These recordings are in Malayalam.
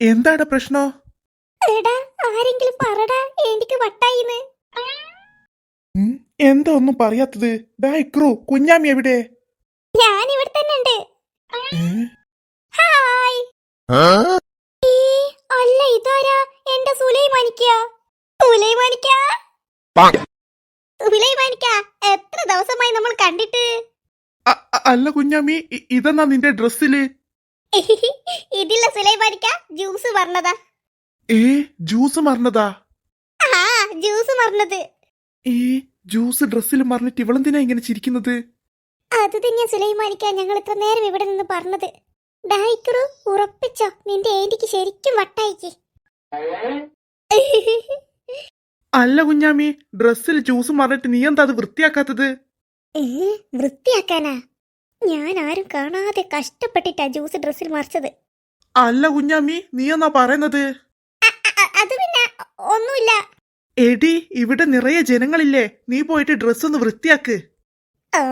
എന്താണ് പ്രശ്നോ? എടാ ആരെങ്കിലും പറടാ എനിക്ക് വട്ടായിന്ന്. എന്താ ഒന്നും പറയാത്തത്? ദാ ഇക്രു കുഞ്ഞാമി എവിടെ? ഞാൻ ഇവിടെ തന്നെ ഉണ്ട്. ഹായ്. അല്ല ഇതാരാ? എന്റെ സുലൈമാനിക്ക. സുലൈമാനിക്ക? സുലൈമാനിക്ക എത്ര ദിവസമായി നമ്മൾ കണ്ടിട്ട്? അല്ല കുഞ്ഞാമി ഇതെന്നാ നിന്റെ ഡ്രസ്സിൽ? ഇതില്ല സുലൈമാനിക്ക ജ്യൂസ് മറന്നതാ. ഏ ജ്യൂസ് മറന്നതാ? ആ ജ്യൂസ് മറന്നത്. ഏ ജ്യൂസ് ഡ്രസ്സിൽ മറന്നിട്ട് ഇവളെന്തിനാ ഇങ്ങനെ ചിരിക്കുന്നത്? അത് തന്നെയാ സുലൈമാനിക്ക ഞങ്ങൾ ഇത്ര നേരം ഇവിടെ നിന്ന് പറഞ്ഞത്. ഡായിക്കറു ഉറപ്പിച്ചോ നിന്റെ ഏന്റിക്ക് ശരിക്കും വട്ടായിക്ക്. അല്ല കുഞ്ഞാമി ഡ്രസ്സിൽ ജ്യൂസ് മറന്നിട്ട് നീ എന്താ അത് വൃത്തിയാക്കാത്തത്? വൃത്തിയാക്കാനാ? ഞാൻ ആരും കാണാതെ കഷ്ടപ്പെട്ടിട്ടാ ജ്യൂസ് ഡ്രസ്സിൽ മറിച്ചത്. അല്ല കുഞ്ഞാമി നീ എന്നാ പറയുന്നത്? അത് പിന്നെ ഒന്നുമില്ല. എടി ഇവിടെ നിറയെ ജനങ്ങളില്ലേ. നീ പോയിട്ട് ഡ്രസ് ഒന്ന് വൃത്തിയാക്ക്. ആ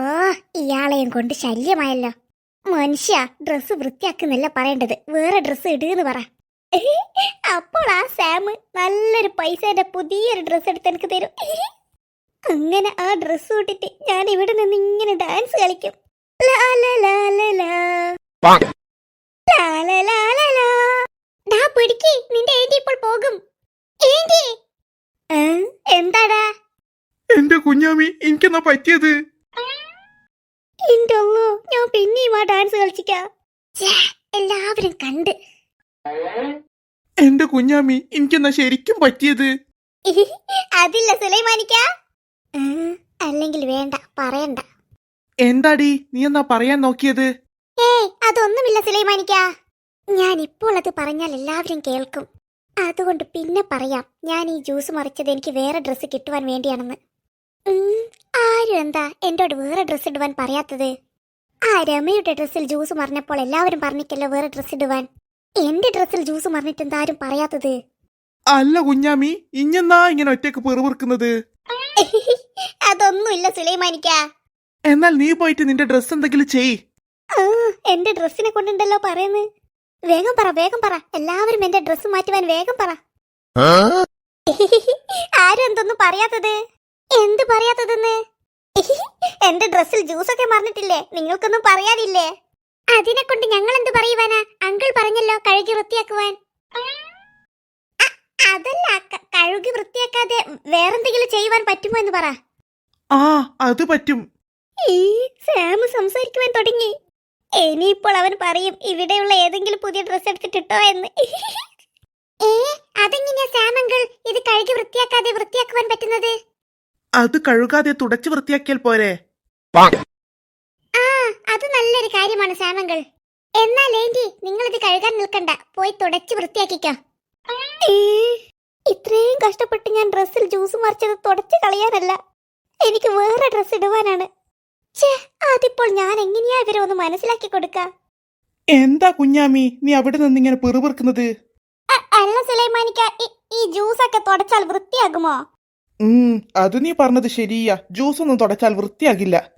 ഇയാളെയും കൊണ്ട് ശല്യമായല്ലോ. മനുഷ്യ ഡ്രസ് വൃത്തിയാക്കുന്നല്ല പറയേണ്ടത്. വേറെ ഡ്രസ് ഇടുന്ന് പറ. അപ്പോൾ ആ സാം നല്ലൊരു പൈസയുടെ പുതിയൊരു ഡ്രസ് എടുത്ത് എനിക്ക് തരും. അങ്ങനെ ആ ഡ്രസ് ഇട്ടിട്ട് ഞാൻ ഇവിടെ നിന്ന് ഇങ്ങനെ ഡാൻസ് കളിക്കും. നിന്റെ ഏന്റി ഇപ്പോൾ പോകും. ഏന്റി! എന്താടാ? എന്റെ കുഞ്ഞാമി എനിക്കെന്നാ പറ്റിയത്? എന്റെ ഞാൻ പിന്നെയും ആ ഡാൻസ് കളിച്ചിക്കാം. എല്ലാവരും കണ്ട്. എന്റെ കുഞ്ഞാമി എനിക്കെന്നാ ശരിക്കും പറ്റിയത്? അതില്ല സുലൈമാനിക്ക. അല്ലെങ്കിൽ വേണ്ട പറയണ്ട. എന്താടി? നീ എന്നാ പറയാൻ നോക്കിയത്? ഏ അതൊന്നുമില്ല സുലൈമാനിക്ക. ഞാൻ ഇപ്പോൾ അത് പറഞ്ഞാൽ എല്ലാവരും കേൾക്കും. അതുകൊണ്ട് പിന്നെ പറയാം ഞാൻ ഈ ജ്യൂസ് മറിച്ചത് എനിക്ക് വേറെ ഡ്രസ്സ് കിട്ടുവാൻ വേണ്ടിയാണെന്ന്. ആരും എന്താ എന്നോട് വേറെ ഡ്രസ്സ് ഇടുവാൻ പറയാത്തത്? ആ രമയുടെ ഡ്രസ്സിൽ ജ്യൂസ് മറിഞ്ഞപ്പോൾ എല്ലാവരും പറഞ്ഞിട്ടല്ലോ വേറെ ഡ്രസ്സ് ഇടുവാൻ? എന്റെ ഡ്രസ്സിൽ ജ്യൂസ് മറിഞ്ഞിട്ട് എന്താ ആരും പറയാത്തത്? അല്ല കുഞ്ഞാമി ഇഞ്ഞെന്നാ ഇങ്ങനെ ഒറ്റയ്ക്ക് പെറുപിറുക്കുന്നത്? അതൊന്നുമില്ല സുലൈമാനിക്ക. എന്നാൽ നീ പോയിട്ട് നിന്റെ ഡ്രസ് എന്തെങ്കിലും ചെയ്. എന്റെ ഡ്രസ്സിനെ കൊണ്ടുണ്ടല്ലോ പറയുന്നത് വേഗം പറ വേഗം പറ. എല്ലാവരും എന്റെ ഡ്രസ്സ് മാറ്റുവാൻ വേഗം പറ. ആരെന്തൊന്നും എന്തൊന്നും പറയാത്തത്? എന്ത് പറയാത്തതെന്ന്? എന്റെ ഡ്രസ്സിൽ ജ്യൂസൊക്കെ മറന്നിട്ടില്ലേ നിങ്ങൾക്കൊന്നും പറയാനില്ലേ? അതിനെ കൊണ്ട് ഞങ്ങൾ എന്ത് പറയുവാനാ? അങ്കിൾ പറഞ്ഞല്ലോ കഴുകി വൃത്തിയാക്കുവാൻ. അതല്ല കഴുകി വൃത്തിയാക്കാതെ വേറെന്തെങ്കിലും ചെയ്യുവാൻ പറ്റുമോ എന്ന് പറ. ആ അത് പറ്റും. ഈ സാം സംസാരിക്കുവാൻ തുടങ്ങി. ഇനിയിപ്പോൾ അവൻ പറയും ഇവിടെയുള്ള ഏതെങ്കിലും പുതിയ ഡ്രസ് എടുത്തിട്ടിട്ടോ എന്ന്. ഏ അതെങ്ങനെയാ സാം അങ്കിൾ ഇത് കഴുകി വൃത്തിയാക്കാതെ വൃത്തിയാക്കുവാൻ പറ്റുന്നത്? അത് കഴുകാതെ തുടച്ചു വൃത്തിയാക്കിയാൽ പോരെ. ആ അത് നല്ലൊരു കാര്യമാണ് സാം അങ്കിൾ എന്നാൽ ഏന്റി നിങ്ങൾ ഇത് കഴുകാൻ നിൽക്കണ്ട. പോയി തുടച്ച് വൃത്തിയാക്കിക്കോ. ഇത്രയും കഷ്ടപ്പെട്ട് ഞാൻ ഡ്രസ്സിൽ ജ്യൂസ് മറിച്ചത് തുടച്ച് കളയാനല്ല. എനിക്ക് വേറെ ഡ്രസ്സ് ഇടുവാനാണ്. അതിപ്പോൾ ഞാൻ എങ്ങനെയാ ഇവരെ ഒന്ന് മനസ്സിലാക്കി കൊടുക്ക? എന്താ കുഞ്ഞാമി നീ അവിടെ നിന്ന് ഇങ്ങനെ പെറുപെറുക്കുന്നത്? അല്ല സുലൈമാനിക്ക ഈ- ജ്യൂസ് ഒക്കെ തുടച്ചാൽ വൃത്തിയാകുമോ? അത് നീ പറഞ്ഞത് ശരിയാ. ജ്യൂസ് ഒന്നും തുടച്ചാൽ വൃത്തിയാകില്ല.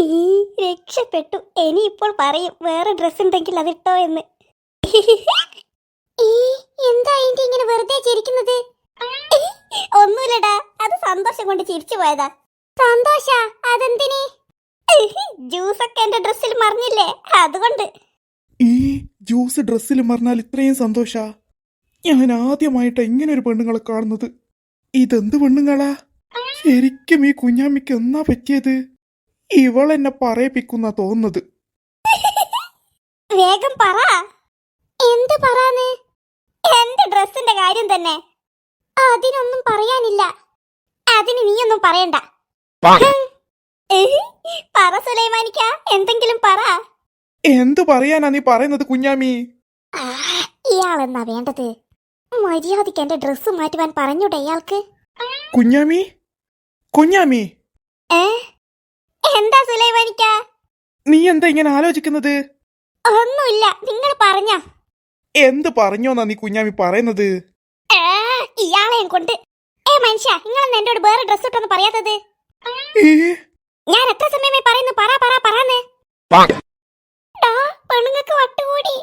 ഈ രക്ഷപ്പെട്ടു. ഇനി ഇപ്പോൾ പറയും വേറെ ഡ്രസ് ഉണ്ടെങ്കിൽ അതിട്ടോ എന്ന്. എന്താ അതിന്റെ ഇങ്ങനെ വെറുതെ ചിരിക്കുന്നത്? ഒന്നുമില്ലടാ അത് സന്തോഷം കൊണ്ട് ചിരിച്ചു പോയതാ. സന്തോഷ അതെന്തിനി? ജ്യൂസ് ഒക്കെ എന്റെ ഡ്രസ്സിൽ മറിഞ്ഞില്ലേ? അതുകൊണ്ട്. ഈ ജ്യൂസ് ഡ്രസ്സിൽ മറിഞ്ഞാൽ ഇത്രയും സന്തോഷ. ഞാൻ ആദ്യമായിട്ടാ ഇങ്ങനെ ഒരു പെണ്ണുങ്ങളെ കാണുന്നത്. ഇതെന്ത് പെണ്ണുങ്ങളാ? ശരിക്കും ഈ കുഞ്ഞാമിക്ക് എന്നാ പറ്റിയത്? ഇവളെന്നെ പറയിപ്പിക്കുന്ന തോന്നുന്നത്. വേഗം പറ. എന്ത് പറയാന്? എന്റെ ഡ്രസ്സിന്റെ കാര്യം തന്നെ. അതിനൊന്നും പറയാനില്ല. അതിന് നീയൊന്നും പറയണ്ട. പറ സുലൈമാനിക്ക എന്തെങ്കിലും പറ. എന്ത് പറയാനാ നീ പറയുന്നത് കുഞ്ഞാമി? ഇയാളെന്നാ വേണ്ടത്? മര്യാദയ്ക്ക് എന്റെ ഡ്രസ്സ് മാറ്റുവാൻ പറഞ്ഞൂടെ ഇയാൾക്ക്? കുഞ്ഞാമി? കുഞ്ഞാമി? ഏ? എന്താ സുലൈമാനിക്ക? നീ എന്താ ഇങ്ങനെ ആലോചിക്കുന്നത്? ഒന്നുമില്ല നിങ്ങൾ പറഞ്ഞ. എന്ത് പറഞ്ഞോന്നാ നീ കുഞ്ഞാമി പറയുന്നത്? ഇയാളെയും കൊണ്ട്. ഏ മനുഷ്യ നിങ്ങളെന്ന് എന്നോട് വേറെ ഡ്രസ് ഇട്ടൊന്നും പറയാത്തത്? ഏ ഞാൻ എത്ര സമയമായി പറയുന്നു? പറ പറ പറയാന്ന് പെണ്ണുങ്ങൾക്ക് വട്ടുകൂടി.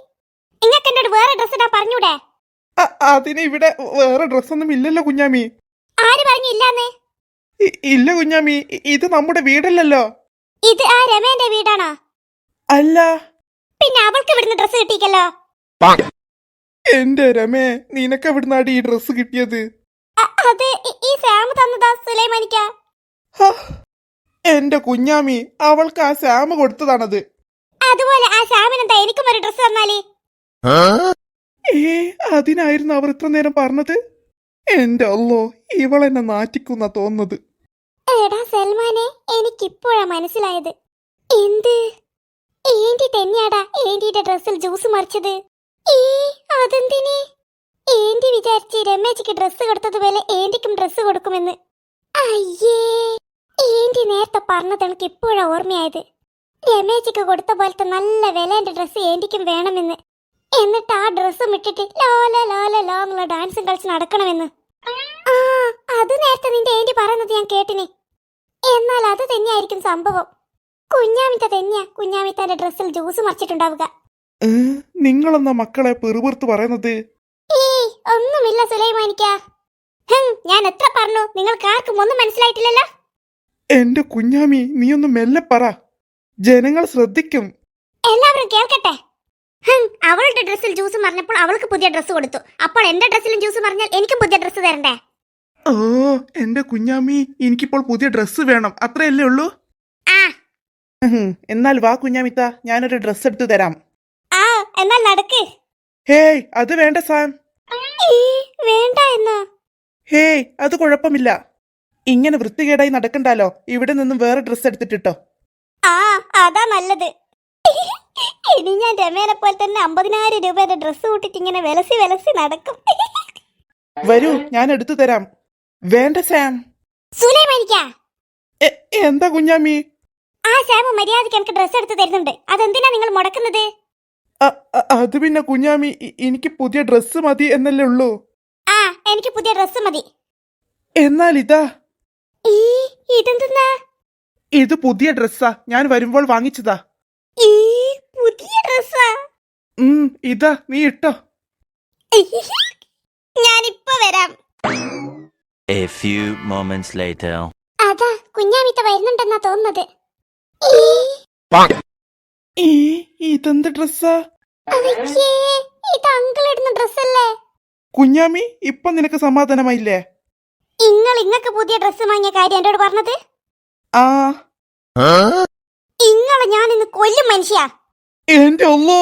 നിങ്ങൾക്ക് എന്നോട് വേറെ ഡ്രസ് ഇടാൻ പറഞ്ഞൂടെ? അതിന് ഇവിടെ വേറെ ഡ്രസ്സൊന്നും ഇല്ലല്ലോ കുഞ്ഞാമി. ആര് പറഞ്ഞു ഇല്ലാന്ന്? ഇല്ല കുഞ്ഞാമി. ഇത് നമ്മുടെ വീടല്ലല്ലോ. ഇത് ആ രമേന്റെ വീടാണോ? അല്ല. പിന്നെ അവൾക്ക് ഇവിടുന്ന് ഡ്രസ്സ് കിട്ടിക്കല്ലോ എന്റെ രമേ നിനക്ക് എവിടുന്നാടി ഈ ഡ്രസ് കിട്ടിയത്? അതെ ഈ- സാം തന്നതാ സുലൈമാനിക്ക. എന്റെ കുഞ്ഞാമി അവൾക്ക് ആ സാമ കൊടുത്തതാണത്. അതുപോലെ ആ സാമിനെന്താ എനിക്കും ഒരു ഡ്രസ് തന്നാലേ? ഏ അതിനായിരുന്നു അവർ ഇത്ര നേരം പറഞ്ഞത്? എന്റെ അല്ലോ എന്നെ നാറ്റിക്കുന്ന തോന്നുന്നത്. എടാ സൽമാനെ എനിക്കിപ്പോഴാ മനസ്സിലായത്. എന്ത്? ഏന്റി തന്നെയാടാ ഏന്റിയുടെ ഡ്രസ്സിൽ ജ്യൂസ് മറിച്ചത്. ഏ അതെന്തിനെ? ഏന്റി വിചാരിച്ച് രമേശിക്ക് ഡ്രസ്സ് കൊടുത്തതുപോലെ ഏന്റിക്കും ഡ്രസ്സ് കൊടുക്കുമെന്ന്. അയ്യേ. ഏന്റി നേരത്തെ പറഞ്ഞത് എനിക്ക് ഇപ്പോഴാ ഓർമ്മയായത്. രമേശിക്ക് കൊടുത്ത പോലത്തെ നല്ല വിലേന്റെ ഡ്രസ്സ് ഏന്റിക്കും വേണമെന്ന്. എന്നിട്ട് ആ ഡ്രസ്സും ഇട്ടിട്ട് ലോല ലോല ലോ എന്നുള്ള ഡാൻസും കളിച്ച് നടക്കണമെന്ന്. ആ അത് നേരത്തെ നിന്റെ ഏന്റി പറയുന്നത് ഞാൻ കേട്ടിനെ. എന്നാൽ അത് തന്നെയായിരിക്കും സംഭവം. കുഞ്ഞാമിത്ത തന്നെയാ കുഞ്ഞാമിത്താന്റെ ഡ്രസ്സിൽ ജ്യൂസ് മറിച്ചിട്ടുണ്ടാവുക. നിങ്ങളെന്ന മക്കളെ പെറുപെറുത്ത് പറയുന്നത്? ഏയ് ഒന്നുമില്ല സുലൈമാനിക്ക. ഞാൻ എത്ര പറഞ്ഞു? നിങ്ങൾക്ക് ആർക്കും ഒന്നും മനസ്സിലായിട്ടില്ലല്ലോ? എന്റെ കുഞ്ഞാമി നീ ഒന്ന് മെല്ലെ പറ. ജനങ്ങൾ ശ്രദ്ധിക്കും. എല്ലാവരും കേൾക്കട്ടെ? അവളുടെ ഡ്രസ്സിൽ ജ്യൂസ് മറിഞ്ഞപ്പോൾ അവൾക്ക് പുതിയ ഡ്രസ്സ് കൊടുത്തു. അപ്പോൾ എന്റെ ഡ്രസ്സിലും ജ്യൂസ് മറിഞ്ഞാൽ എനിക്കും പുതിയ ഡ്രസ്സ് തരണ്ടേ? ഓ എന്റെ കുഞ്ഞാമി എനിക്കിപ്പോൾ പുതിയ ഡ്രസ്സ് വേണം. അത്രയല്ലേ ഉള്ളൂ? എന്നാൽ വാ കുഞ്ഞാമിത്ത ഞാനൊരു ഡ്രസ്സ് എടുത്തു തരാം. ആ എന്നാൽ നടക്ക്. ഹേയ് അത് വേണ്ട സാം വേണ്ട എന്നാ? ഹേയ് അത് കുഴപ്പമില്ല. ഇങ്ങനെ വൃത്തികേടായി നടക്കണ്ടല്ലോ ഇവിടെ നിന്നും വേറെ ഡ്രസ്സ് എടുത്തിട്ടോ ആ അതാ നല്ലത്. ഇനി ഞാൻ രമേനെ പോലെ തന്നെ അമ്പതിനായിരം രൂപയുടെ ഡ്രസ്സ് കൂട്ടിട്ട് ഇങ്ങനെ വിലസി വിലസി നടക്കും. വരൂ ഞാൻ എടുത്തു തരാം. വേണ്ട സാം സുലൈമാനിക്ക? എന്താ കുഞ്ഞാമി? ആ സാമ മര്യാദയ്ക്ക് എനിക്ക് ഡ്രസ്സ് എടുത്തു തരുന്നുണ്ട്. അതെന്തിനാ നിങ്ങൾ മുടക്കുന്നത്? അത് പിന്നെ കുഞ്ഞാമി എനിക്ക് പുതിയ ഡ്രസ്സ് മതി എന്നല്ലേ ഉള്ളൂ. ആ എനിക്ക് പുതിയ ഡ്രസ്സ് മതി. എന്നാൽ ഇതാ. ഈ ഇതെന്തെന്നാ? ഇത് പുതിയ ഡ്രസ്സാ. ഞാൻ വരുമ്പോൾ വാങ്ങിച്ചതാ. ഈ പുതിയ ഡ്രസ്സാ? ഉം ഇതാ നീ ഇട്ടോ. ഞാനിപ്പോ വരാം. A few moments later. അതാ കുഞ്ഞാമിത്ത വരുന്നുണ്ടെന്നാ തോന്നുന്നത്. ഈ, ഈ ഇതെന്ത് ഡ്രസ്സാ? അയ്യേ, ഇത് അങ്കിൾ ഇടുന്ന ഡ്രസ്സല്ലേ? കുഞ്ഞാമി ഇപ്പൊ നിനക്ക് സമാധാനമായില്ലേ? ഇങ്ങൾ ഇങ്ങക്ക് പുതിയ ഡ്രസ്സ് വാങ്ങിയ കാര്യം എന്നോട് പറഞ്ഞത്? ആ. ഇങ്ങളെ ഞാൻ ഇന്ന് കൊല്ലും മനുഷ്യ. എന്റെ അല്ലോ